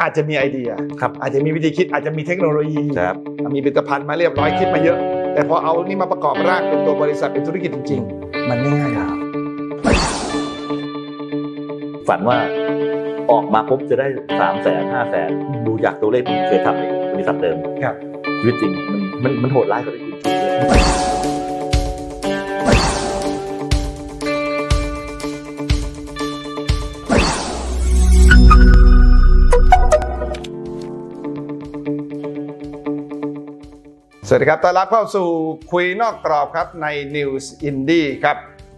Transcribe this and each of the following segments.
อาจจะมีไอเดียครับอาจจะมีวิธีคิดอาจจะมีเทคโนโลยีครับมีผลิตภัณฑ์มาเรียบร้อยคิดมาเยอะ แต่พอเอานี่มาประกอบร่างเป็นตัวบริษัทเป็นธุรกิจจริง ๆ มันไม่ง่ายครับฝันว่าออกมาปุ๊บจะได้สามแสนห้าแสนดูจากตัวเลขที่เคยทำในบริษัทเดิมครับชีวิตจริงมันมันมันโหดร้ายกว่าที่คุณคิดเลย สวัสดีครับ ต้อนรับเข้าสู่คุยนอกกรอบครับใน News Indie ครับ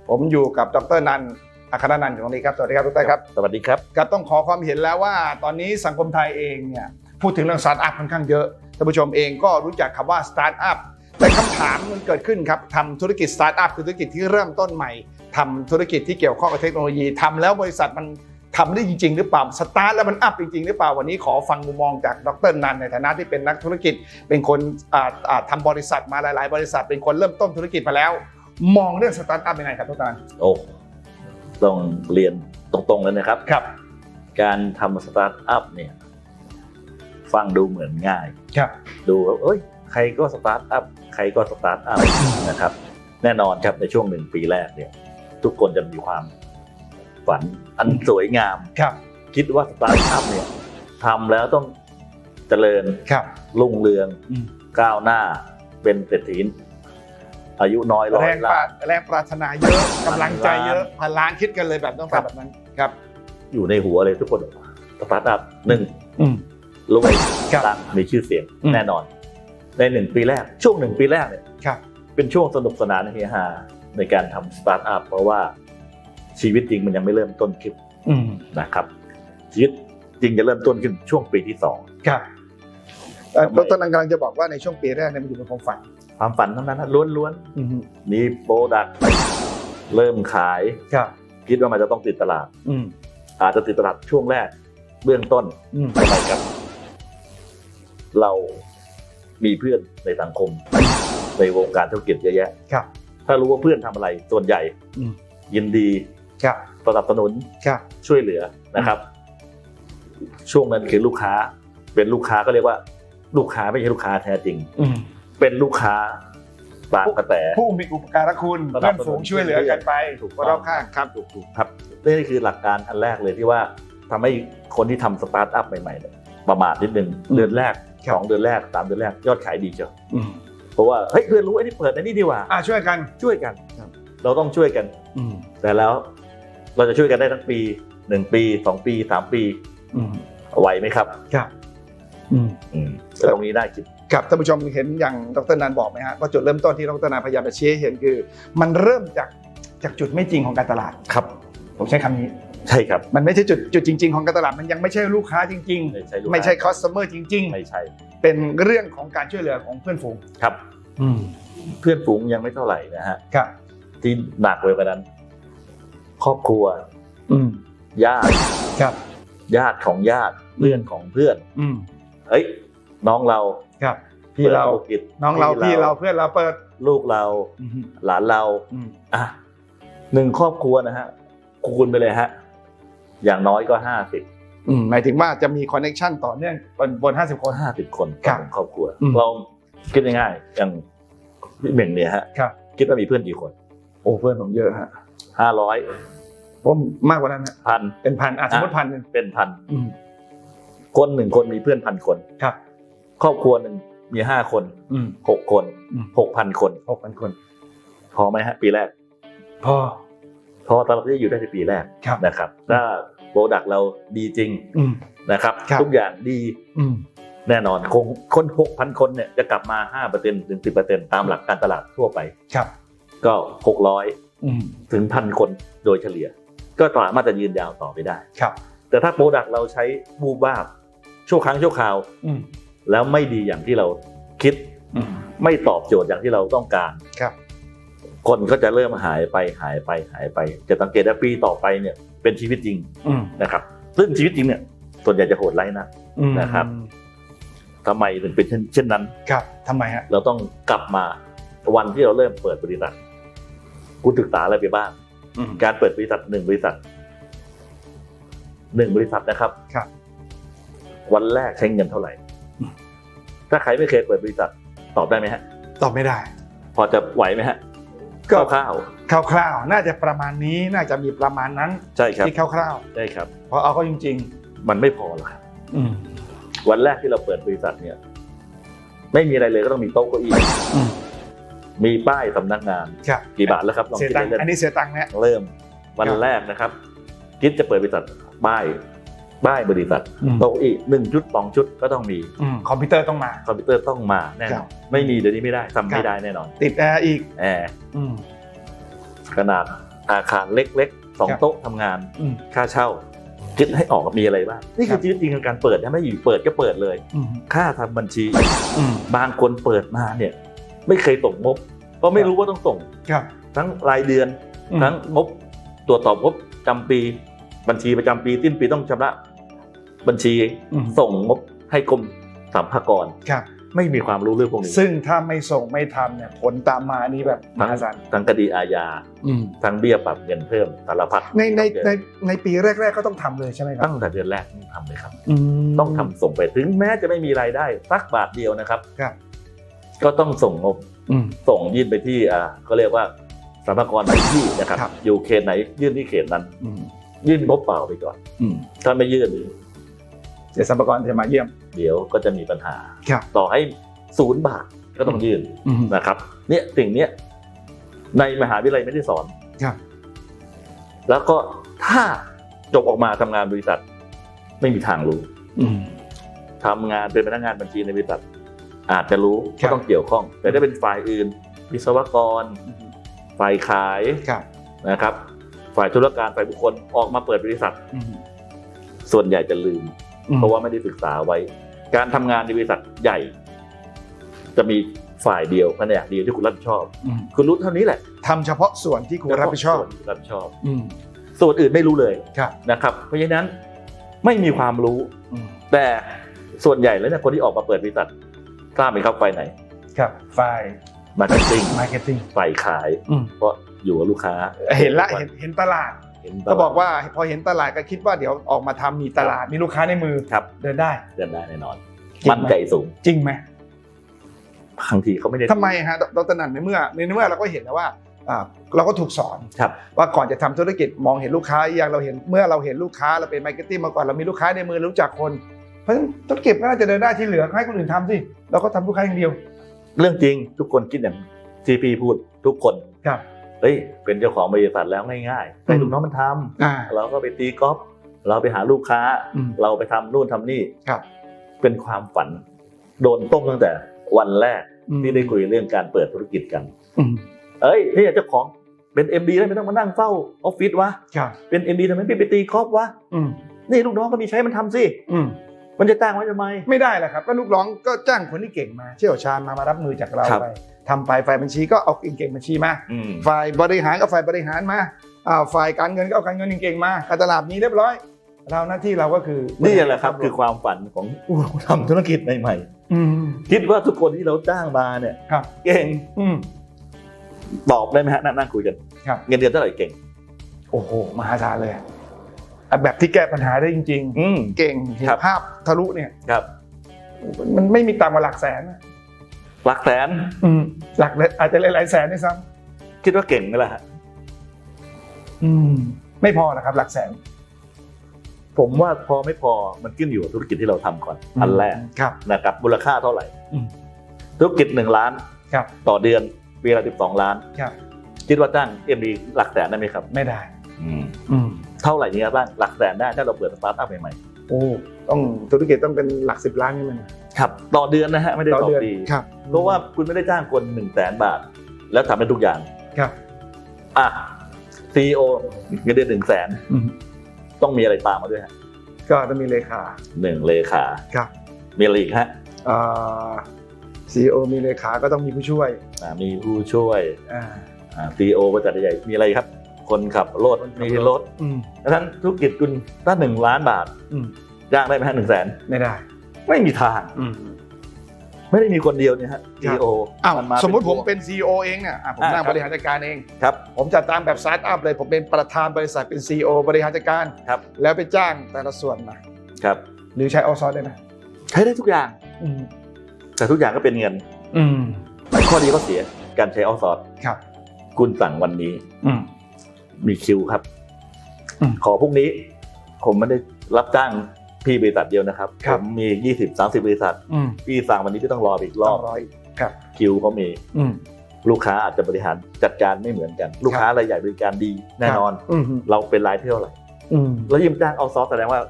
ผมอยู่กับดรนันท์อัครนันท์อยู่ตรงนี้ครับ สวัสดีครับทุกท่านครับ สวัสดีครับครับต้องขอความเห็นแล้วว่าตอนนี้สังคมไทยเองเนี่ยพูดถึงเรื่องสตาร์ทอัพค่อนข้างเยอะ ท่านผู้ชมเองก็รู้จักคำว่าสตาร์ทอัพ แต่คำถามมันเกิดขึ้นครับทำธุรกิจสตาร์ทอัพคือธุรกิจที่เริ่มต้นใหม่ทำธุรกิจที่เกี่ยวข้องกับเทคโนโลยีทำแล้วบริษัทมัน ทำได้จริง ๆ หรือเปล่าสตาร์ทแล้วมันอัพจริง ๆ หรือเปล่าวันนี้ขอฟังมุมมองจากดรนันท์ในฐานะที่เป็นนักธุรกิจ เป็นคนอ่าอ่าทำบริษัทมาหลาย ๆ บริษัท เป็นคนเริ่มต้นธุรกิจมาแล้ว มองเรื่องสตาร์ทอัพยังไงครับดรนันท์โอ้ต้องเรียนตรงๆเลยนะครับครับ การทำสตาร์ทอัพเนี่ยฟังดูเหมือนง่ายครับดูว่าเอ้ยใครก็สตาร์ทอัพใครก็สตาร์ทอัพนะครับ แน่นอนครับในช่วงหนึ่งปีแรกเนี่ยทุกคนจะมีความ ฝันอันสวยงาม ครับ คิดว่าสตาร์ทอัพเนี่ยทำแล้วต้องเจริญครับ รุ่งเรืองอืม ก้าวหน้าเป็นเศรษฐีอายุน้อยร้อแรยงปราล้าน แรงปรารถนาเยอะกำลังใจเยอะพันล้านคิดกันเลยแบบต้องครัการบ แบบนั้นครับ อยู่ในหัวเลยทุกคนสตาร์ทอัพหนึ่งอืม รวยครับดังมีชื่อเสียงอืม แน่นอน ในหนึ่งปีแรก ช่วงหนึ่งปีแรกเนี่ย ครับ เป็นช่วงสนุกสนานเฮฮาในการทำสตาร์ทอัพเพราะว่า ชีวิตจริงมันยังไม่เริ่มต้นขึ้นอืมนะครับ ชีวิตจริงจะเริ่มต้นขึ้นช่วงปีที่สอง ครับเอ่อทำไมดรนันท์กำลังจะบอกว่าในช่วงปีแรกเนี่ยมันอยู่ในความฝันความฝันทั้งนั้นนะล้วนอืมๆมีโปรดักต์เริ่มขาย ครับ คิดว่ามันจะต้องติดตลาด อืมอาจจะติดตลาดช่วงแรกเบื้องต้นอืมทำไมครับ เรามีเพื่อนในสังคม ในวงการธุรกิจเยอะแยะ ครับ ถ้ารู้ว่าเพื่อนทำอะไรส่วนใหญ่อืม ยินดีครับ สนับสนุนครับช่วยเหลือนะครับ ช่วงนั้นคือลูกค้า เป็นลูกค้าก็เรียกว่า ลูกค้าไม่ใช่ลูกค้าแท้จริงอืมเป็นลูกค้าตามกระแสผู้มีอุปการะคุณสนัเพื่บอนสนุนฝูงช่วยเหลือกันไปถูกคต้องนรอบข้างครับถูกถูกครับนี่คือหลักการอันแรกเลยที่ว่าทำให้คนที่ทำสตาร์ทอัพใหม่ๆเนี่ยประมาทนิดนึงอืมเดือนแรกครับสองเดือนแรกสามเดือนแรกยอดขายดีเชียวอืมเพราะว่าเฮ้ยเพื่อนรู้ไอ้นี่เปิดไอ้นี่ดีกว่าอ่าช่วยกันช่วยกันครับเราต้องช่วยกันอืมแต่แล้ว เราจะช่วยกันได้ทั้งปีหนึ่งปีสองปีสามปีอืมไหวไหมครับครับอืมอืมแต่ตรงนี้น่าคิดครับท่านผู้ชมเห็นอย่างดรนันท์บอกไหมฮะว่าจุดเริ่มต้นที่ดรนันท์พยายามจะชี้ให้เห็นคือ มันเริ่มจากจากจุดไม่จริงของการตลาดครับ ผมใช้คำนี้ใช่ครับ มันไม่ใช่จุดจุดจริง ๆ ของการตลาด มันยังไม่ใช่ลูกค้าจริงไม่ใช่ลูกๆค้าไม่ใช่ customer จริงไม่ใช่ๆเป็นเรื่องของการช่วยเหลือของเพื่อนฝูงครับ อืมเพื่อนฝูงยังไม่เท่าไหร่นะฮะครับที่หนักเลยกว่านั้น ครอบครัว อืมญาติครับ ญาติของญาติเพื่อนของเพื่อน อืมเอ้ย น้องเราครับ พี่เราปิดธุรกิจน้องเราพี่เราเพื่อนเราเปิดลูกเราอืมหลานเราอืมอะหนึ่งครอบครัวนะฮะคูณไปเลยฮะ อย่างน้อยก็ห้าสิบอืมหมายถึงว่าจะมีคอนเน t ชันต่อเนื่องบนบนห้าสิบคนห้าสิบคนครับต่อหนึ่งครอบครัวอืมเราคิดง่ายๆอย่างพี่เหม่งเนี่ยฮะครับคิดว่ามีเพื่อนกี่คน โอ้เพื่อนผมเยอะฮะ ห้าร้อยผมมากกว่านั้นฮะพันเป็นพันอะสมมติพันหนึ่งเป็นพันอืมคนหนึ่งคนมีเพื่อนพันคนครับ ครอบครัวหนึ่งมีห้าคนอืมหกคนอืมหกพันคนหกพันคน พอไหมฮะ ปีแรก พอ พอตอนเราที่อยู่ได้ในปีแรกครับนะครับ ถ้าโปรดักเราดีจริงอืมนะครับครับ ทุกอย่างดีอืมแน่นอนคงคนหกพันคนเนี่ยจะกลับมาห้าเปอร์เซ็นถึงสิบเปอร์เซ็นตามหลักการตลาดทั่วไป ครับ ก็หกร้อยอืม ถึงพันคนโดยเฉลี่ย ก็สามารถจะยืนยาวต่อไปได้ครับ แต่ถ้าโปรดักเราใช้บูบวาบชั่วครั้งชั่วคราวอืมแล้วไม่ดีอย่างที่เราคิดอืมไม่ตอบโจทย์อย่างที่เราต้องการครับ คนก็จะเริ่มหายไปหายไปหายไป จะสังเกตว่าปีต่อไปเนี่ย เป็นชีวิตจริงอืมนะครับ ซึ่งชีวิตจริงเนี่ย ส่วนใหญ่จะโหดร้ายนะอืมนะครับทำไมถึงเป็นเช่นเช่นนั้น ครับทำไมฮะ เราต้องกลับมาวันที่เราเริ่มเปิดบริษัท คุณศึกษาอะไรไปบ้างอืมการเปิดบริษัทหนึ่งบริษัทหนึ่งบริษัทนะครับ ครับ วันแรกใช้เงินเท่าไหร่ ถ้าใครไม่เคยเปิดบริษัทตอบได้ไหมฮะ ตอบไม่ได้ พอจะไหวไหมฮะก็คร่าวคร่าวๆน่าจะประมาณนี้น่าจะมีประมาณนั้นๆใช่ครับที่คร่าวใช่ครับๆเพราะเอาก็จริงมันไม่พอหรอกครับๆอืมวันแรกที่เราเปิดบริษัทเนี่ย ไม่มีอะไรเลยก็ต้องมีโต๊ะเก้าอี้อื มมีป้ายสำนักงาน ครับกี่บาทแล้วครับลองเสียคิดตังค์เล่นอันนี้เสียตังค์เนี่ยๆเริ่ม วันครับแรกนะครับ คิดจะเปิดบริษัทป้ายป้ายบริษัทอืม โต๊ะเก้าอี้หนึ่งชุดสองชุดก็ต้องมีอืมคอมพิวเตอร์ต้องมา คอมพิวเตอร์ต้องมาแน่คนรัอบนไม่มีเดี๋ยวนี้ไม่ได้ทำครัไม่บ ได้แน่นอน ติดแอร์อีกแอร์อืม ขนาดอาคารเล็กๆสองครับ โต๊ะทำงาน อืม ค่าเช่า คิดให้ออกมีอะไรบ้างนี่ครัคือบ ชีวิตจริงของการเปิดนะไม่อยู่เปิดก็เปิดเลย อืมค่าทำบัญชี อืมบางคนเปิดมาเนี่ย ไม่เคยส่งงบก็ไม่รู้ว่าต้องส่งครับทั้งรายเดือนอืมทั้งงบตรวจสอบงบจำปี บัญชีประจำปีสิ้นปีต้องชำระ บัญชีอืมส่งงบให้กรมสรรพากรครับไม่มีความรู้เรื่องพวกนี้ ซึ่งถ้าไม่ส่งไม่ทำเนี่ยผลตามมานี่แบบมทั้งหาศาลทั้งคดีอาญาอืมทั้งเบี้ยปรับเงินเพิ่มสารพัดในในที่ในต้องเจอในปีแรก ๆ ก็ต้องทำเลยใช่ไหมครับตั้งแต่เดือนแรกต้องทำเลยครับมต้องทำส่งไปถึงแม้จะไม่มีรายได้สักบาทเดียวนะครับครับ ก็ต้องส่งงบอืมส่งยื่นไปที่อ่าก็เรียกว่าสรรพากรพื้นที่นะครับครับอยู่เขตไหนยื่นที่เขตนั้น อืม ยื่นงบเปล่าไปก่อน อืมถ้าไม่ยื่นเดี๋ยวสัมภาระจะมาเยี่ยม เดี๋ยวก็จะมีปัญหา ครับ ต่อให้ศูนย์บาทก็ต้องยื่นอืม นะครับ เนี่ยสิ่งเนี้ยในมหาวิทยาลัยไม่ได้สอนครับ แล้วก็ถ้าจบออกมาทำงานบริษัท ไม่มีทางรู้อืม ทำงานเป็นพนักงานบัญชีในบริษัท อาจจะรู้ครัก็บต้องเกี่ยวข้อง แต่ถ้าเป็นฝ่ายอื่น วิศวกร ฝ่ายขายครับนะครับ ฝ่ายธุรการฝ่ายบุคคลออกมาเปิดบริษัทอืมส่วนใหญ่จะลืมอืม เพราะว่าไม่ได้ศึกษาไว้ การทำงานในบริษัทใหญ่ จะมีฝ่ายเดียวแผนกเดียวที่คุณรับผิดชอบอืมคุณรู้เท่านี้แหละทำเฉพาะส่วนที่คุณรับผิดชอบส่วนที่รับผิดชอบอืมส่วนอื่นไม่รู้เลยครับนะครับ เพราะฉะนั้นไม่มีความรู้อืมแต่ส่วนใหญ่แล้วเนี่ยคนที่ออกมาเปิดบริษัท ทราบไหมครับฝ่ายไหนครับฝ่ายมาร์เก็ตติ้งมาร์เก็ตติ้งฝ่ายขายอืม เพราะอยู่กับลูกค้า เห็นละเห็นเห็นตลาด เห็นก็บอกว่าพอเห็นตลาดก็คิดว่าเดี๋ยวออกมาทำมีตลาดมีลูกค้าในมือครับ เดินได้เดินได้แน่นอนจริงไหมมั่นใจสูงจริงไหมบางทีเขาไม่ได้ทำไมฮะดดรนันในเมื่อในเมื่อเราก็เห็นแล้วว่าอ่าเราก็ถูกสอน ครับ ว่าก่อนจะทำธุรกิจมองเห็นลูกค้าอย่างเราเห็นเมื่อเราเห็นลูกค้าเราเป็นมาร์เก็ตติ้งมาก่อนเรามีลูกค้าในมือรู้จักคนเพ ราะฉะนั้นธุรกิจก็น่าจะเดินได้ที่เหลือให้คนอื่นทำสิเราก็ทำลูกค้าอย่างเดียว เรื่องจริงทุกคนคิดอย่างที่พี่พูดทุกคนครับเฮ้ยเป็นเจ้าของบริษัทแล้วง่ายๆให้ลูกน้องมันทำอ่าเราก็ไปตีกอล์ฟเราไปหาลูกค้าอืมเราไปทำนู่นทำนี่ครับ เป็นความฝัน โดนต้มตั้งแต่วันแรกอืมที่ได้คุยเรื่องการเปิดธุรกิจกันอืมเอ้ยนี่เจ้าของเป็น MD แล้วไม่ต้องมานั่งเฝ้าออฟฟิศวะครับเป็น MD ทำไมไม่ไปตีกอล์ฟวะอืมนี่ลูกน้องก็มีใช้มันทำสิอื มมันจะจ้างไว้ทำไม ไม่ได้แหละครับก็ลูกน้องก็จ้างคนที่เก่งมา เชี่ยวชาญมามารับมือจากเราครับไปทำไปฝ่ายบัญชีก็เอาเก่งๆบัญชีมา อืม ฝ่ายบริหารก็ฝ่ายบริหารมาอ่าฝ่ายการเงินก็เอาการเงินเก่งๆมาการตลาดมีเรียบร้อย เราหน้าที่เราก็คือนี่แหละครับคือความฝันของผู้ทำธุรกิจใหม่อืม ๆคิดว่าทุกคนที่เราจ้างมาเนี่ยครับ เก่งอืม ตอบได้ไหมฮะนั่งนั่งคุยกันครับ เงินเดือนเท่าไหร่เก่งโอ้โหมหาศาลเลยอะ แบบที่แก้ปัญหาได้จริงอืม ๆ เก่งเห็นครับ ภาพทะลุเนี่ย ครับ มันไม่มีต่ำกว่าหลักแสนอะหลักแสนอืมหลักอาจจะหลายๆแสนด้วยซ้คิดว่าเก่งไหมล่ะฮะำอืม ไม่พอนะครับ หลักแสนผมว่าพอไม่พอมันขึ้นอยู่กับธุรกิจที่เราทำก่อน อันแรกครับ นะครับ มูลค่าเท่าไหร่อืมธุรกิจหนึ่งล้านครับ ต่อเดือนปีละสิบสองล้าน ครับ คิดว่าจ้างเอ็มดีหลักแสนได้ไหมครับ ไม่ได้ อืม อืมเท่าไหร่นี้ครับบ้างหลักแสนได้ถ้าเราเปิดสตาร์ทอัพใหม่โอ้ต้องธุรกิจต้องเป็นหลักสิบล้านนี่มันๆครับต่อเดือนนะฮะไม่ได้ต่อเดือนปีครับเพราะว่าคุณไม่ได้จ้างคนหนึ่งแสนบาท แล้วทำได้ทุกอย่างครับอะซีโอเงินเดือนหนึ่งแสนอืมต้องมีอะไรตามมาด้วยฮะก็ต้องมีเลขาหนึ่งเลขาครับมีอะไรอีกฮะอ่าซีโอมีเลขาก็ต้องมีผู้ช่วยอ่ามีผู้ช่วยอ่าซีโอบริษัทใหญ่ๆมีอะไรครับ คนขับรถมีรถอืมดังนั้นธุรกิจคุณถ้าหนึ่งล้านบาทอืมจ้างได้ไหมฮะหนึ่งแสนไม่ได้ ไม่มีทางอืมไม่ได้มีคนเดียวเนี่ยฮะคซีรับโออ้าวสมมุติผมเป็นซีอเองเนี่ยอะผมอ่านั่งครับบริหารจัดการเองครับผมจัดตามแบบสตาร์ทอัพเลย ผมเป็นประธานบริษัทเป็นซีอบริหารจัดการครับแล้วไปจ้างแต่ละส่วนมาครับ หรือใช้ออซอร์ได้ไหมใช้ได้ทุกอย่างอืมแต่ทุกอย่างก็เป็นเงิน อืมข้อดีก็เสียการใช้ออซอร์ครับ คุณสั่งวันนี้อื มมีคิวครับอืมขอพรุ่งนี้ ผมไม่ได้รับจ้างพี่บริษัทเดียวนะครับครัผบมมี20 30บริษัทอืมพี่สั่งวันนี้พี่ต้องรออีกรต้ออบงร้อยครับ คิวเขามีอืมลูกค้าอาจจะบริหารจัดการไม่เหมือนกัน ลูกค้ารายใหญ่บริการดีแน่นอนอืมเราเป็นรายเท่าไหร่อืมแล้วยิ่งจ้างเอาซอสแสดงว่า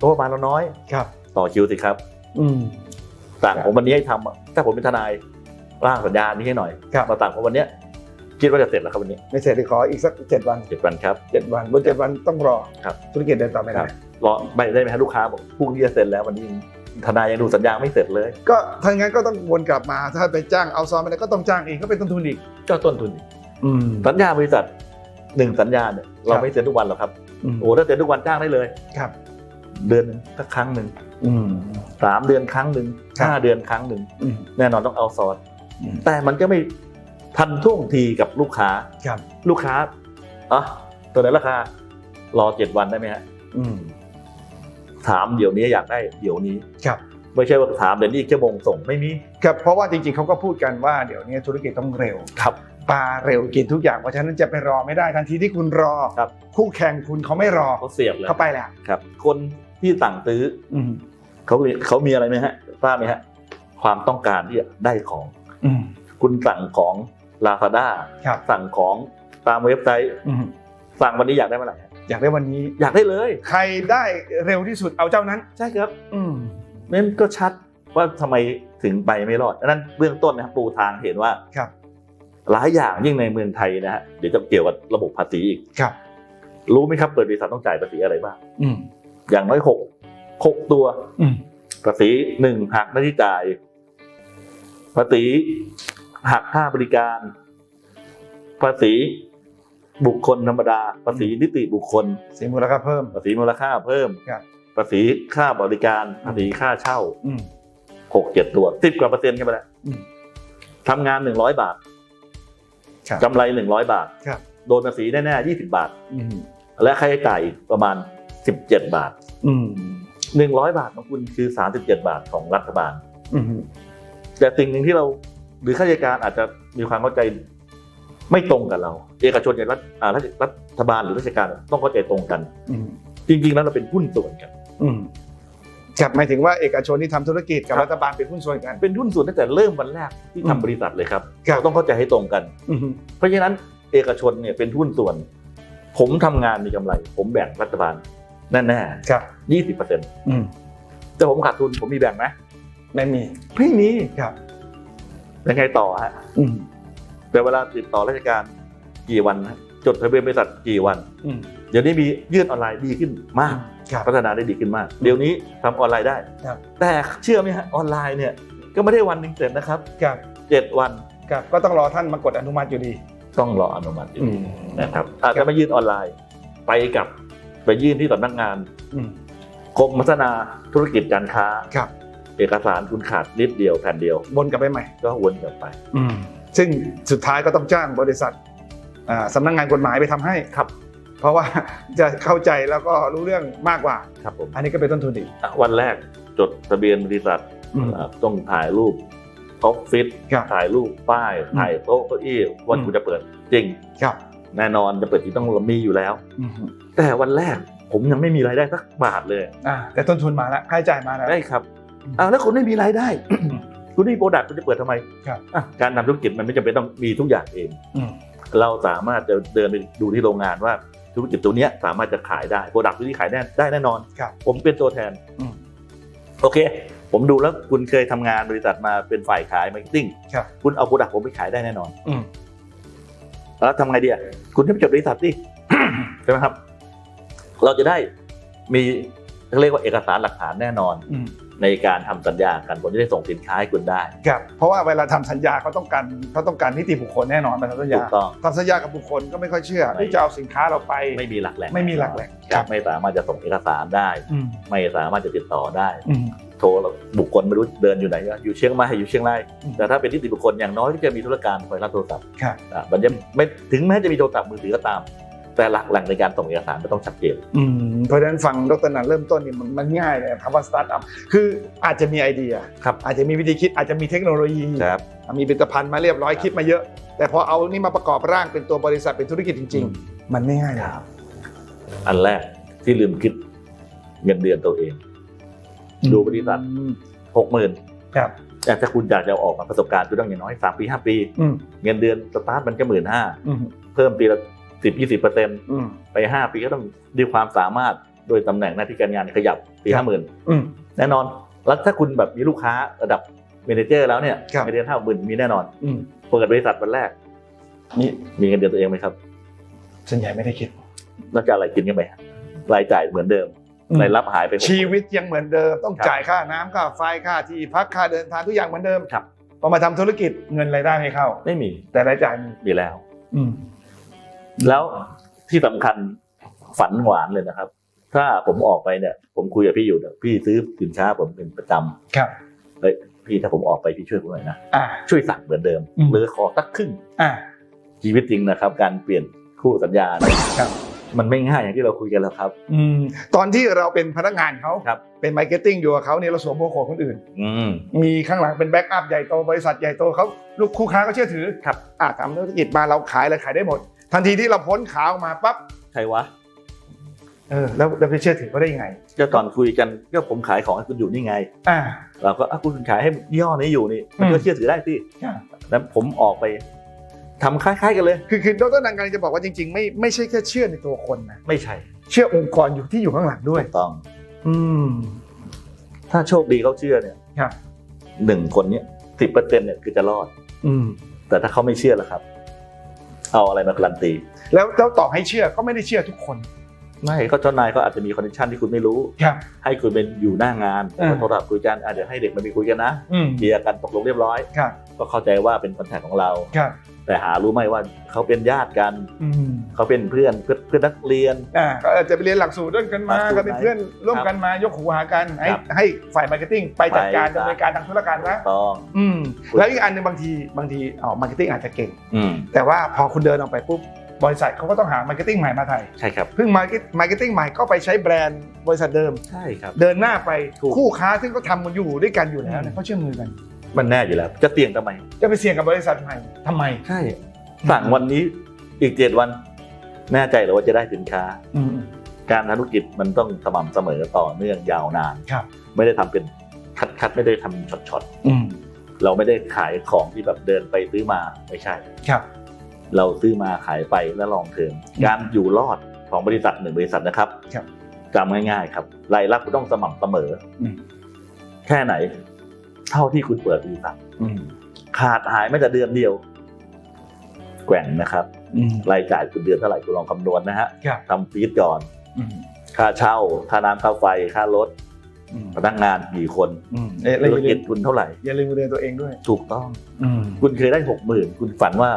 ตัวประมาณเราน้อยครับ ต่อคิวสิครับ อืมสั่งครับผมวันนี้ให้ทำอะถ้าผมเป็นทนายร่างสัญญานี้ให้หน่อยครับมาสั่งผมวันเนี้ย คิดว่าจะเสร็จแล้วครับวันนี้ไม่เสร็จเดี๋ยวขออีกสักเจ็ดวันเจ็ดวันครับ เจ็ดวันบนเจ็ดวันต้องรอครับ ธุรกิจเดินต่อไม่ครัได้บรอไม่ได้ไหมฮะลูกค้าบอกพรุ่งนี้จะเสร็จแล้ววันนี้ทนายยังดูสัญญาไม่เสร็จเลย ก็ถ้างั้นก็ต้องวนกลับมาถ้าไปจ้างเอาซอร์ไม่ได้ก็ต้องจ้างเองก็เป็นต้นทุนอีกก็ต้นทุนอีกอืมสัญญาบริษัทหนึ่งสัญญาเนี่ยเราไม่เซ็นทุกวันหรอกครับอืมโอ้ถ้าเซ็นทุกวันจ้างได้เลยครับ เดือนหนึงสักครั้งหนึ่งอืมสามเดือนครั้งหนึ่งครับห้าเดือนครั้งหนึ่งอืมแน่นอนต้องเอาซอร์อืมแต่มันก็ไม่ ทันท่วงทีกับลูกค้าครับลูกค้าอะตัวไหนราคารอเจ็ดวันได้ไหมฮะอืมถามเดี๋ยวนี้อยากได้เดี๋ยวนี้ครับไม่ใช่ว่าถามเดี๋ยวนี้อีกชั่วโมงส่งไม่มีครับเพราะว่าจริงๆเขาก็พูดกันว่าเดี๋ยวนี้ธุรกิจต้องเร็วครับปลาเร็วกินทุกอย่างเพราะฉะนั้นจะไปรอไม่ได้ทันทีที่คุณรอครับคู่แข่งคุณเขาไม่รอเขาเสียบเลยเขาไปแล้วครับ คนที่สั่งซื้ออืมเขามีเขามีอะไรไหมฮะทราบไหมฮะ ความต้องการที่จะได้ของอืมคุณสั่งของ Lazada ครับ สั่งของตามเว็บไซต์ อืมสั่งวันนี้อยากได้เมื่อไหร่ฮะอยากได้วันนี้ อยากได้เลย ใครได้เร็วที่สุดเอาเจ้านั้น ใช่ครับ อืม นั่นก็ชัดว่าทำไมถึงไปไม่รอดอันนั้นเบื้องต้นนะครับปูทางเห็นว่าครับ หลายอย่างยิ่งในเมืองไทยนะฮะเดี๋ยวจะเกี่ยวกับระบบภาษีอีก ครับ รู้ไหมครับเปิดบริษัทต้องจ่ายภาษีอะไรบ้าง อืม อย่างน้อยหกหกตัว อืม ภาษีหนึ่งหักหน้าที่จ่าย ภาษี หักค่าบริการ ภาษีบุคคลธรรมดา ภาษีนิติบุคคลสีมูลค่าเพิ่มภาษีมูลค่าเพิ่มครับภาษีค่าบริการภาษีค่าเช่าอืมหกเจ็ดตัวสิบกว่าเปอร์เซ็นต์กันไปแล้วอืมทำงานหนึ่งร้อยบาทครับกำไรหนึ่งร้อยบาทครับโดนภาษีแน่ๆยี่สิบาทอืมและค่าใช้จ่ายอีกประมาณสิบเจ็ดบาทอืมหนึ่งร้อยบาทของคุณคือสามสิบเจ็ดบาทของรัฐบาลอืมแต่สิ่งหนึ่งที่เรา หรือข้าราชการอาจจะมีความเข้าใจไม่ตรงกับเรา เอกชนกับรัฐอ่ารัฐรัฐบาลหรือราชการต้องเข้าใจตรงกัน อืมจริงๆแล้วเราเป็นหุ้นส่วนกัน อืมครับหมายถึงว่าเอกชนที่ทำธุรกิจกับครับ รัฐบาลเป็นหุ้นส่วนกัน เป็นหุ้นส่วนตั้งแต่เริ่มวันแรกที่อืมทำบริษัทเลยครับครับ เราต้องเข้าใจให้ตรงกัน อืมเพราะฉะนั้นเอกชนเนี่ยเป็นหุ้นส่วน ผมทำงานมีกำไร ผมแบ่งรัฐบาลแน่ครับๆยี่สิบเปอร์เซ็นต์อืมแต่ผมขาดทุนผมมีแบ่งไหมไม่มี ไม่มีครับ ยังไงต่อฮะอืมแต่เวลาติดต่อราชการกี่วันฮะจดทะเบียนบริษัทกี่วันอืมเดี๋ยวนี้มียื่นออนไลน์ดีขึ้นมากครับพัฒนาได้ดีขึ้นมาก เดี๋ยวนี้ทำออนไลน์ได้ครับแต่เชื่อไหมฮะออนไลน์เนี่ยก็ไม่ได้วันหนึ่งเสร็จนะครับครับเจ็ดวันครับก็ต้องรอท่านมากดอนุมัติอยู่ดี ต้องรออนุมัติอยู่อืมนะครับอาจจะไม่ยื่นออนไลน์ ไปกับไปยื่นที่สำนักงานอืมกรมพัฒนาธุรกิจการค้าครับ เอกสารคุณขาดนิดเดียวแผ่นเดียว วนกลับไปใหม่ ก็วนกลับไป อืมซึ่งสุดท้ายก็ต้องจ้างบริษัทอ่าสำนักงานกฎหมายไปทำให้ ครับ เพราะว่าจะเข้าใจแล้วก็รู้เรื่องมากกว่า ครับผมอันนี้ก็เป็นต้นทุนอีกอะวันแรกจดทะเบียนบริษัทอืม อะต้องถ่ายรูปออฟฟิศครับถ่ายรูปป้ายอืมถ่ายโต๊ะเก้าอี้วันอืม คุณจะเปิดจริง ครับแน่นอนจะเปิดจริงต้องมีอยู่แล้ว อืมแต่วันแรกผมยังไม่มีรายได้สักบาทเลย อ่าแต่ต้นทุนมาแล้วค่าใช้จ่ายมาแล้ว ได้ครับ อ่าแล้วคุณไม่มีรายได้ คุณไม่มีโปรดักต์คุณจะเปิดทำไมครับอะการทำธุรกิจมันไม่จำเป็นต้องมีทุกอย่างเองอืมเราสามารถจะเดินไปดูที่โรงงานว่าธุรกิจตัวเนี้ยสามารถจะขายได้โปรดักต์ตัวนี้ขายได้ได้แน่นอนครับผมเป็นตัวแทนอืมโอเค ผมดูแล้วคุณเคยทำงานบริษัทมาเป็นฝ่ายขายมาร์เก็ตติ้งครับคุณเอาโปรดักต์ผมไปขายได้แน่นอนอืมแล้วทำไงดีอะคุณจะไปจดบริษัทดิใช่ไหมครับ เราจะได้มีเขาเรียกว่าเอกสารหลักฐานแน่นอนอืม ในการทำสัญญากันผมจะได้ส่งสินค้าให้คุณได้ครับเพราะว่าเวลาทำสัญญาเขาต้องการเขาต้องการนิติบุคคลแน่นอนเป็นสัญถูญากต้องทำสัญญากับบุคคลก็ไม่ค่อยเชื่อไม่ที่จะเอาสินค้าเราไป ไม่มีหลักแหล่งไม่มีหลักแหล่งครับไม่สามารถจะส่งเอกสารได้อืมไม่สามารถจะติดต่อได้อืมโทรบุคคลไม่รู้เดินอยู่ไหนก็อยู่เชียงใหม่อยู่เชียงรายอืมแต่ถ้าเป็นนิติบุคคลอย่างน้อยก็จะมีธุรการคอยรับโทรศัพท์ครับอะมันจะไม่ถึงแม้จะมีโทรศัพท์มือถือก็ตาม แแต่หลักแหล่งในการส่งเอกสารก็ต้องชัดเจนอืมเพราะฉะนั้นฟังดรนันเริ่มต้นนี่มันมันง่ายเลยคำว่าสตาร์ทอัพคืออาจจะมีไอเดียครับอาจจะมีวิธีคิดอาจจะมีเทคโนโลยีครับมีผลิตภัณฑ์มาเรียบร้อยคิดมาเยอะ แต่พอเอานี่มาประกอบร่างเป็นตัวบริษัทเป็นธุรกิจจริง ๆ มันไม่ง่ายเลยอันแรกที่ลืมคิดเงินเดือนตัวเอง ดูบริษัทอืมหกหมื่นครับแต่ถ้าคุณอยากจะออกมาประสบการณ์คุณต้องอย่างน้อยสามปีห้าปีอืมเงินเดือนสตาร์ทมันก็หมื่นห้าอืมเพิ่มปีละ สิบยี่สิบเปอร์เซ็นต์อืมไปห้าปีก็ต้องด้วยความสามารถโดยตำแหน่งหน้าที่การงานขยับปีครัห้าบหมื่นอืมแน่นอน แล้วถ้าคุณแบบมีลูกค้าระดับเมเนเจอร์แล้วเนี่ยครับเงินเดือนห้าหมื่นมีแน่นอนอืมเปิดบริษัทวันแรกนี่มีเงินเดือนตัวเองไหมครับส่วนใหญ่ไม่ได้คิดแล้วจะอะไรกินกันไปรายจ่ายเหมือนเดิมอืมรายรับหายไปหกชีวิตยังเหมือนเดิม ต้องครับจ่ายค่าน้ำค่าไฟค่าที่พักค่าเดินทางทุกอย่างเหมือนเดิมครับพอมาทำธุรกิจเงินรายได้ไม่เข้า ไม่มีแต่รายจ่ายมีมีแล้ว อืม แล้วที่สำคัญฝันหวานเลยนะครับ ถ้าผมออกไปเนี่ย ผมคุยกับพี่อยู่เนี่ยพี่ซื้อสินค้าผมเป็นประจำครับเฮ้ยพี่ถ้าผมออกไปพี่ช่วยผมหน่อยนะอ่าช่วยสั่งเหมือนเดิมอืมหรือขอสักครึ่งอ่าชีวิตจริงนะครับ การเปลี่ยนคู่สัญญาเนี่ยครับมันไม่ง่ายอย่างที่เราคุยกันแล้วครับอืมตอนที่เราเป็นพนักงานเขาครับเป็นมาร์เก็ตติ้งอยู่กับเขาเนี่ยเราสวมโมโขคนอื่นอืมมีข้างหลังเป็นแบ็กอัพใหญ่โตบริษัทใหญ่โตเขาลูกคู่ค้าก็เชื่อถือครับอ่าทำธุรกิจมาเราขายอะไรขายได้หมด ทันทีที่เราพ้นขาออกมาปั๊บใครวะเออแล้วเราจะเชื่อถือเขาได้ยังไงก็ตอนคุยกันก็ผมขายของให้คุณอยู่นี่ไงอ่าเราก็อะคุณขายให้ยี่ห้อนี้อยู่นี่มันก็อืมเชื่อถือได้สิครับแล้วผมออกไปทำคล้ายๆกันเลย คือคือดรนันกำลังจะบอกว่าจริงๆ ไม่ไม่ใช่แค่เชื่อในตัวคนนะไม่ใช่ เชื่อองค์กรอยู่ที่อยู่ข้างหลังด้วยถูกต้อง อืม ถ้าโชคดีเขาเชื่อเนี่ยครับหนึ่งคนเนี้ยสิบเปอร์เซ็นต์เนี่ยคือจะรอด อืม แต่ถ้าเขาไม่เชื่อล่ะครับ เอาอะไรมาการันตี แล้วแล้วต่อให้เชื่อก็ไม่ได้เชื่อทุกคน ไม่ก็เจ้านายก็อาจจะมีคอนดิชันที่คุณไม่รู้ ครับ ให้คุณเป็นอยู่หน้างานอ่า โทรศัพท์คุยกันอะเดี๋ยวให้เด็กมันมีคุยกันนะอืมเคลียร์กันตกลงเรียบร้อย ครับ ก็เข้าใจว่าเป็นคอนแทคของเรา ครับแต่หารู้ไหมว่าเขาเป็นญาติกัน อืมเขาเป็นเพื่อนเพื่อนเพื่อนนักเรียน อ่าก็อาจจะไปเรียนหลักสูตรด้วยกันมาหลักสูตรก็เป็นเพื่อนร่วมกันมายกหูหากันให้ครับให้ฝ่ายมาร์เก็ตติ้งไปจัดการไปดำเนินการทางธุรการนะต้องอืมแล้วอีกอันหนึ่งบางทีบางทีอ๋อมาร์เก็ตติ้งอาจจะเก่ง อืมแต่ว่าพอคุณเดินออกไปปุ๊บบริษัทเขาก็ต้องหามาร์เก็ตติ้งใหม่มาไทยใช่ครับ เพิ่งมาร์เก็ตมาร์เก็ตติ้งใหม่ก็ไปใช้แบรนด์บริษัทเดิม ใช่ครับ เดินหน้าไปถูก คู่ค้าซึ่งก็ทำกันอยู่ด้วยกันอยู่แล้วอืเนี่ยมเขาเชื่อมือกัน มันแน่อยู่แล้ว จะเสี่ยงทำไมจะไปเสี่ยงกับบริษัทใหม่ทำไม ใช่สั่งวันนี้อีกเจ็ดวัน แน่ใจเหรือว่าจะได้สินค้า อืม การทำธุรกิจมันต้องสม่ำเสมอต่อเนื่องยาวนานครับ ไม่ได้ทำเป็นคัดคัดๆไม่ได้ทำช็อตช็อตอืมๆเราไม่ได้ขายของที่แบบเดินไปซื้อมาไม่ใช่ ครับ เราซื้อมาขายไปและลองเทิงอืมการอยู่รอดของบริษัทหนึ่งบริษัทนะครับครับจำง่ายๆครับรายรับคุณต้องสม่ำเสมออม แค่ไหน เท่าที่คุณเปิดบริษัทอืมขาดหายไม่แต่เดือนเดียว แกว่งนะครับอืมรายจ่ายคุณเดือนเท่าไหร่คุณลองคำนวณนะฮะครับทำฟีดก่อนอืมค่าเช่าค่าน้ำค่าไฟค่ารถอืมพนักงานกี่คนอืมเอ๊ะแล้วธุอรย่าลืกิจมคุณเท่าไหร่ อย่าลืมเดือนตัวเองด้วย ถูกต้องอืมคุณเคยได้หกหมื่นคุณฝันว่า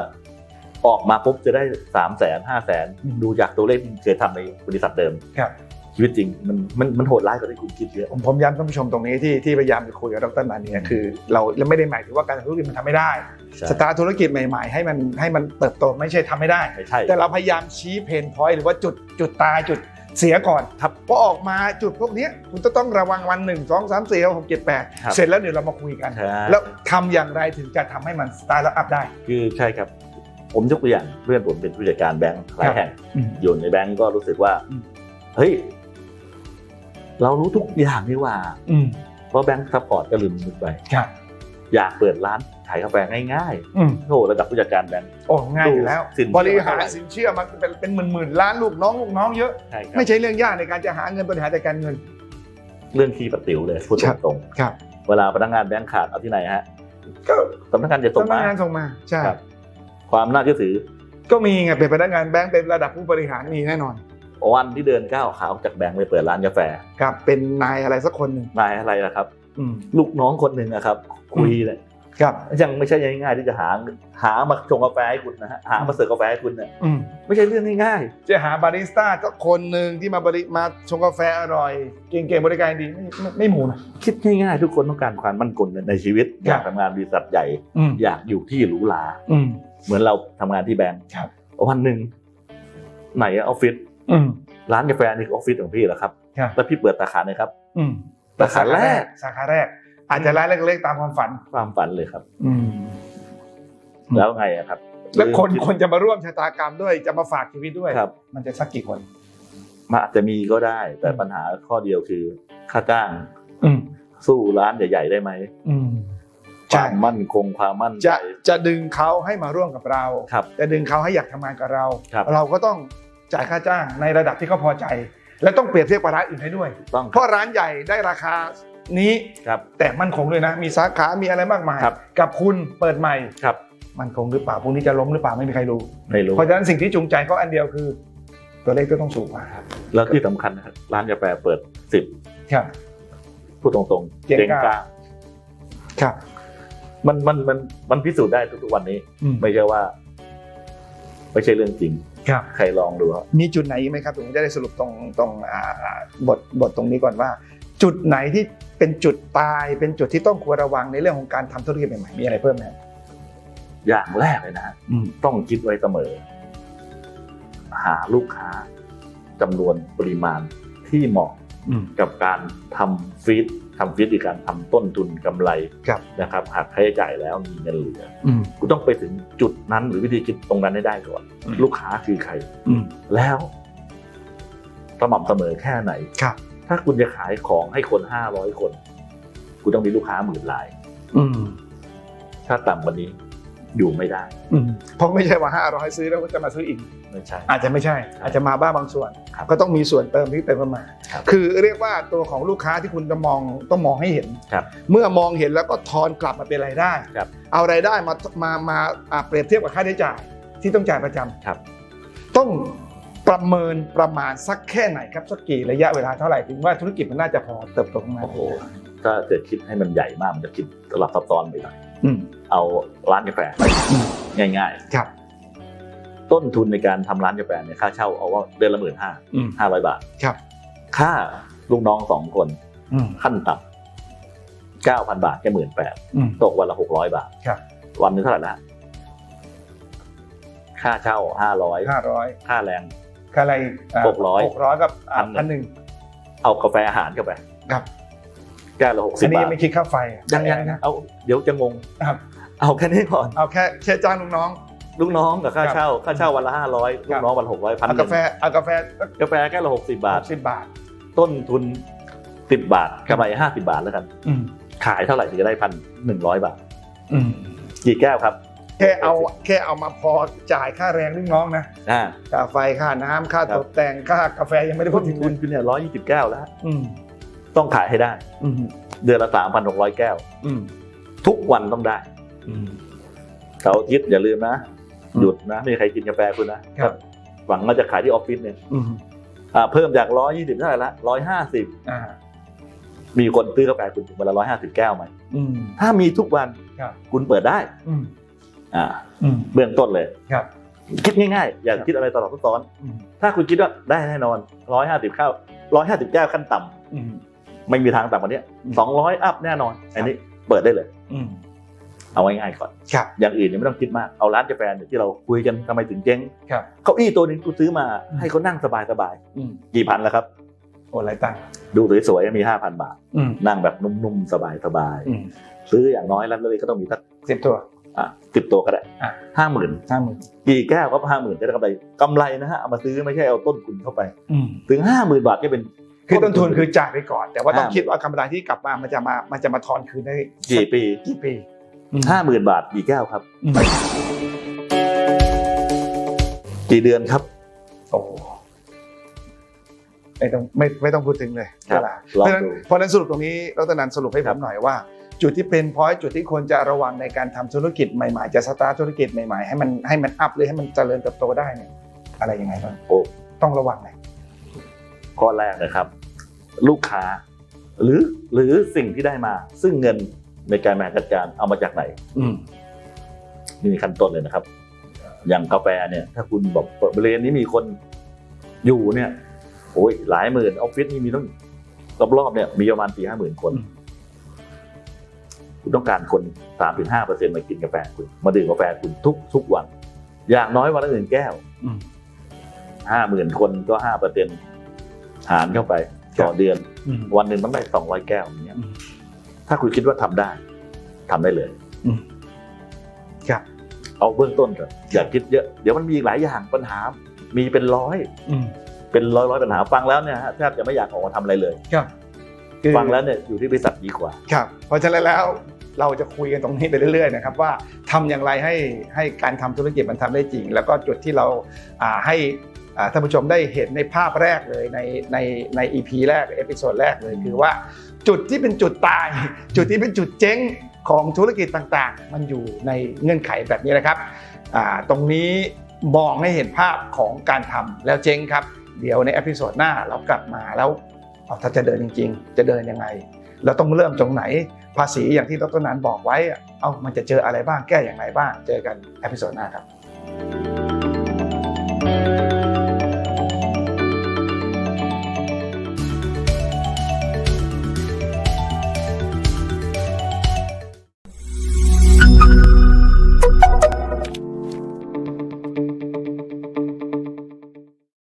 ออกมาปุ๊บจะได้สามแสนห้าแสนอืมดูจากตัวเลขที่เคยทำในบริษัทเดิมครับ ชีวิตจริงมันมันมันโหดร้ายกว่าที่คุณคิดเยอะผมผมย้ำท่านผู้ชมตรงนี้ที่ที่พยายามจะคุยกับดรนันเนี่ยคือเราเราไม่ได้หมายถึงว่าการทำธุรกิจมันทำไม่ได้ใช่สตาร์ทธุรกิจใหม่ๆ ให้มันให้มันเติบโตไม่ใช่ทำไม่ได้ไม่ใช่แต่เราพยายามชี้เพนพอยต์หรือว่าจุดจุดตายจุดเสียก่อนครับพอออกมาจุดพวกเนี้ยคุณจะต้องระวังวันหนึ่งสองสามสี่ห้าหกเจ็ดแปดครับเสร็จแล้วเดี๋ยวเรามาคุยกันใช่แล้วทำอย่างไรถึงจะทำให้มันสตาร์ทแล้วอัพได้ คือใช่ครับผมยกตัวอย่างเพื่อนผมเป็นผู้จัดการแบงค์หลายแห่งอืมอยู่ในแบงค์ก็รู้สึกว่าอืมเฮ้ย เรารู้ทุกอย่างนี่หว่าอืมเพราะแบงค์ซัพพอร์ตก็ลืมนึกไปครับอยากเปิดร้านขายกาแฟง่ายอืมๆโอ้ระดับผู้จัดการแบงค์โอ้ง่ายอยู่แล้วสินเชื่อบริหารสินเชื่อมันเป็นเป็นหมื่นหมื่นๆล้านลูกน้องลูกน้องเยอะใช่ครับไม่ใช่เรื่องยากในการจะหาเงินบริหารจัดการเงิน เรื่องขี้ปะติ๋วเลยพูดครับตรงครับๆเวลาพนักงานแบงค์ขาดเอาที่ไหนฮะก็สำนักงานจะส่งสำนัมากงานส่งมาใช่ครับความน่าเชื่อถือ ก็มีไงเป็นพนักงานแบงก์เป็นระดับผู้บริหารมีแน่นอน วันที่เดินก้าวขาออกจากแบงค์ไปเปิดร้านกาแฟครับเป็นนายอะไรสักคนหนึ่งนายอะไรล่ะครับอืมลูกน้องคนหนึ่งนะครับ คุยเลยครับยังไม่ใช่ง่ายๆที่จะหาหามาชงกาแฟให้คุณนะฮะหามาเสิร์ฟกาแฟให้คุณเนี่ยอืมไม่ใช่เรื่องง่ายจะหาบาริสต้าก็คนหนึ่งที่มาบริมาชงกาแฟอร่อยเก่งๆบริการดีไม่ไม่ไม่หมูนะๆคิดง่ายๆทุกคนต้องการความมั่นคงในชีวิตครับอยากทำงานบริษัทใหญ่อืมอยากอยู่ที่หรูหราอืมเหมือนเราทำงานที่แบงค์ครับวันหนึ่งไหนอะออฟฟิศอืม ร้านกาแฟนี่คือออฟฟิศของพี่เหรอครับครับแล้วพี่เปิดสาขาไหนครับอืมสาขาแรก สาขาแรก อาจจะร้านเล็กๆตามความฝัน ความฝันเลยครับ อืมอืมแล้วไงอะครับ แล้วคนอคนจะมาร่วมชะตากรรมด้วย จะมาฝากชีวิตด้วยครับ มันจะสักกี่คนมันอาจจะมีก็ได้ แต่อืมปัญหาข้อเดียวคือค่าจ้างอืมสู้ร้านใหญ่ ๆ ได้ไหมอืมคใช่วามมั่นคงความมั่นใจจะจะดึงเขาให้มาร่วมกับเราครับจะดึงเขาให้อยากทำงานกับเราครับเราก็ต้อง จ่ายค่าจ้างในระดับที่เขาพอใจ และต้องเปรียบเทียบกับร้านอื่นให้ด้วย ต้องเพราะร้านใหญ่ได้ราคานี้ครับ แต่มั่นคงด้วยนะ มีสาขา มีอะไรมากมาย ครับ กับคุณเปิดใหม่ครับ มั่นคงหรือเปล่าพรุ่งนี้จะล้มหรือเปล่าไม่มีใครรู้ ไม่รู้เพราะฉะนั้นสิ่งที่จูงใจเขาอันเดียวคือ ตัวเลขก็ต้องสูงกว่าครับแล้วที่สำคัญนะครับร้านกาแฟเปิดสิบครับ พูดตรงๆเจ๊งเจ๊งกล้ากล้าครับ มันมันมันมันพิสูจน์ได้ทุกๆวันนี้ อืม ไม่ใช่ว่า ไม่ใช่เรื่องจริง ครับใครลองดูครับมีจุดไหนอีกไหมครับผมจะได้สรุปตรงตรงอ่าอ่าบทบทตรงนี้ก่อนว่า จุดไหนที่เป็นจุดตาย เป็นจุดที่ต้องควรระวังในเรื่องของการทำธุรกิจใหม่ๆมีอะไรเพิ่มไหมครับอย่างแรกเลยนะฮะต้องคิดไว้เสมอ หาลูกค้าจำนวนปริมาณที่เหมาะอืมกับการทำฟีด ทำฟีดคือการทำต้นทุนกำไรครับนะครับหักค่าใช้จ่ายแล้วมีเงินเหลืออืมคุณต้องไปถึงจุดนั้นหรือวิธีคิดตรงนั้นให้ได้ก่อนอืมลูกค้าคือใครอืมแล้วสม่ำเสมอแค่ไหนครับ ถ้าคุณจะขายของให้คนห้าร้อยคน คุณต้องมีลูกค้าหมื่นรายอืมถ้าต่ำกว่านี้ อยู่ไม่ได้ อืมเพราะไม่ใช่ว่าห้าร้อยซื้อแล้วก็จะมาซื้ออีก ไม่ใช่ อาจจะไม่ใช่ อาจจะมาบ้างบางส่วน ครับก็ต้องมีส่วนเติมที่เติมเข้ามา ครับคือเรียกว่าตัวของลูกค้าที่คุณจะมองต้องมองให้เห็น ครับเมื่อมองเห็นแล้วก็ทอนกลับมาเป็นรายได้ ครับเอารายได้มามามาอ่าเปรียบเทียบกับค่าใช้จ่ายที่ต้องจ่ายประจำครับ ต้องประเมินประมาณสักแค่ไหนครับสักกี่ระยะเวลาเท่าไหร่ถึงว่าธุรกิจมันน่าจะพอเติบโตขึ้นมา โอ้โหถ้าจะคิดให้มันใหญ่มากมันจะคิดสลับซับซ้อนไปหน่อยอืม เอาร้านกาแฟอืมง่ายครับๆต้นทุนในการทำร้านกาแฟเนี่ยค่าเช่าเอาว่าเดือนละหมื่นห้าอืมห้าร้อยบาทครับ ค่าลูกน้องสองคนอืมขั้นต่ำเก้าพันบาทแค่หมื่นแปดอืมตกวันละหกร้อยบาทครับ วันหนึงเท่าไหร่ละค่าเช่าห้าร้อยห้าร้อยค่าแรงค่าอะไรหกร้อยหกร้อยกับพันหนึ่งพันหนึ่งเอากาแฟอาหารเข้าไปครับ แก้วละหกสิอับนนี้บายัทงไม่คิดค่าไฟอะยังยังนะเอาเดี๋ยวจะงง ครับ เอาแค่นี้ก่อน เอาแค่แค่จ้างลูกน้อง ลูกน้องกับค่าครับเช่า ค่าเช่าวันละห้าร้อยคลูรับ กน้องวันหกร้อยพันเอากาแฟเอากาแฟสักกาแฟแก้วละหกสิบาท สิบบาท ต้นทุนสิบบาทกำไรห้าสิบาทแล้วกัน อืมขายเท่าไหร่ถึงจะได้พันหนึ่งร้อยบาท อืมกี่แก้วครับแค่เอาแค่เอามาพอจ่ายค่าแรงลูกน้องนะอ่า ค่าไฟค่าน้ำค่าครัตบกแต่งค่ากาแฟยังไม่ได้พูต้ดนถึงทุนคือเนี่ยร้อยยี่สิบแก้วแล้ว อืม ต้องขายให้ได้อืมเดือนละสามพันหกร้อยแก้วอืมทุกวันต้องได้อืมเสาร์อาทิตย์อย่าลืมนะอืมหยุดนะไม่มีใครกินกาแฟคุณนะครับหวังว่าจะขายที่ออฟฟิศเนี่ยอืมอ่าเพิ่มจากร้อยยี่สิบเท่าไหร่ละร้อยห้าสิบอ่ามีคนซื้อกาแฟคุณถึงวันละร้อยห้าสิบแก้วไหมอืมถ้ามีทุกวันครับคุณเปิดได้อืมอ่าอืมเบื้องต้นเลยครับคิดง่ายๆ อย่าครับคิดอะไรตลอดซับซ้อนอืมถ้าคุณคิดว่าได้แน่นอนร้อยห้าสิบข้าวร้อยห้าสิบแก้วขั้นต่ำอืม ไม่มีทางต่ำกว่านี้อืมสองร้อยอัพแน่นอน อันนี้เปิดได้เลยอืมเอาง่ายๆก่อนครับอย่างอื่นยังไม่ต้องคิดมาก เอาร้านกาแฟเนี่ยที่เราคุยกันทำไมถึงเจ๊งครับเก้าอี้ตัวหนึงกูซื้อมาอืมให้เขานั่งสบายอืมๆกี่พันแล้วครับโอ้ไรตังค์ดูสวยๆมีห้าพันบาทอืมนั่งแบบนุ่มๆสบายอืมๆซื้ออย่างน้อยแล้วเลยก็ต้องมีสักสิบตัวอะสิบตัวก็ได้อะห้าหมื่นห้าหมื่นกี่แก้วก็ห้าหมื่นจะได้กำไรกำไรนะฮะเอามาซื้อไม่ใช่เอาต้นทุนเข้าไปอืมถึงห้าหมื่นบาทก็เป็น คือต้นทุนคือจ่ายไปก่อน แต่ว่าต้องอ่าคิดว่ากำไรที่กลับมามันจะมามันจะมาทอนคืนได้กี่ปีกี่ปีห้าหมื่นบาทกี่แก้วครับอืมกี่เดือนครับโอ้ไม่ต้องไม่ไม่ต้องพูดถึงเลยครับเวลาลองเพราะฉะนั้นดูเพราะฉะนั้นสรุปตรงนี้ดรนันท์สรุปให้ผครัมบหน่อยว่า จุดที่เป็นพอยจุดที่ควรจะระวังในการทำธุรกิจใหม่ๆ จะสตาร์ทธุรกิจใหม่ๆ ให้มันให้มันอัพหรือให้มันเจริญเติบโตได้เนี่ยอะไรยังไงบ้างโอ้ต้องระวังไหนข้อแรกนะครับ ลูกค้า หรือหรือสิ่งที่ได้มา ซึ่งเงินในการบริหารจัดการเอามาจากไหน อืมนี่มีขั้นต้นเลยนะครับ อย่างกาแฟเนี่ย ถ้าคุณบอกบริเวณนี้มีคนอยู่เนี่ยโอ้ยหลายหมื่นออฟฟิศนี่มีต้องรอบๆเนี่ยมีประมาณสี่ห้าหมื่นคนอืมคุณต้องการคนสามถึงห้าเปอร์เซ็นต์มากินกาแฟคุณ มาดื่มกาแฟคุณทุกทุกวัน อย่างน้อยวันละหนึ่งแก้วอืมห้าหมื่นคนก็ห้าเปอร์เซ็นหารเข้าไป ต่อเดือนอืมวันหนึ่งต้องได้สองร้อยแก้วอย่างเงี้ยอืมถ้าคุณคิดว่าทำได้ทำได้เลยอืมครับเอาเบื้องต้นก่อนอย่าคิดเยอะเดี๋ยวมันมีอีกหลายอย่างปัญหา มีเป็นร้อยอืมเป็นร้อยร้อยปัญหาฟังแล้วเนี่ยฮะแทบจะไม่อยากออกมาทำอะไรเลยครับคือฟังแล้วเนี่ยอยู่ที่บริษัทดีกว่า ครับ เพราะฉะนั้นแล้วเราจะคุยกันตรงนี้ไปเรื่อยๆนะครับว่าทำอย่างไรให้ให้การทำธุรกิจมันทำได้จริง แล้วก็จุดที่เราอ่าให้อ่า ท่านผู้ชมได้เห็นในภาพแรกเลยในในใน EP แรกเอพิโซดแรกเลยคือว่า จุดที่เป็นจุดตาย จุดที่เป็นจุดเจ๊งของธุรกิจต่างๆ มันอยู่ในเงื่อนไขแบบนี้นะครับอ่าตรงนี้มองให้เห็นภาพของการทำแล้วเจ๊งครับ เดี๋ยวในเอพิโซดหน้าเรากลับมาแล้วเอาถ้าจะเดินจริง ๆ จะเดินยังไงเราต้องเริ่มตรงไหนภาษีอย่างที่ดรนันบอกไว้อะเอามันจะเจออะไรบ้างแก้อย่างไรบ้าง เจอกันเอพิโซดหน้าครับ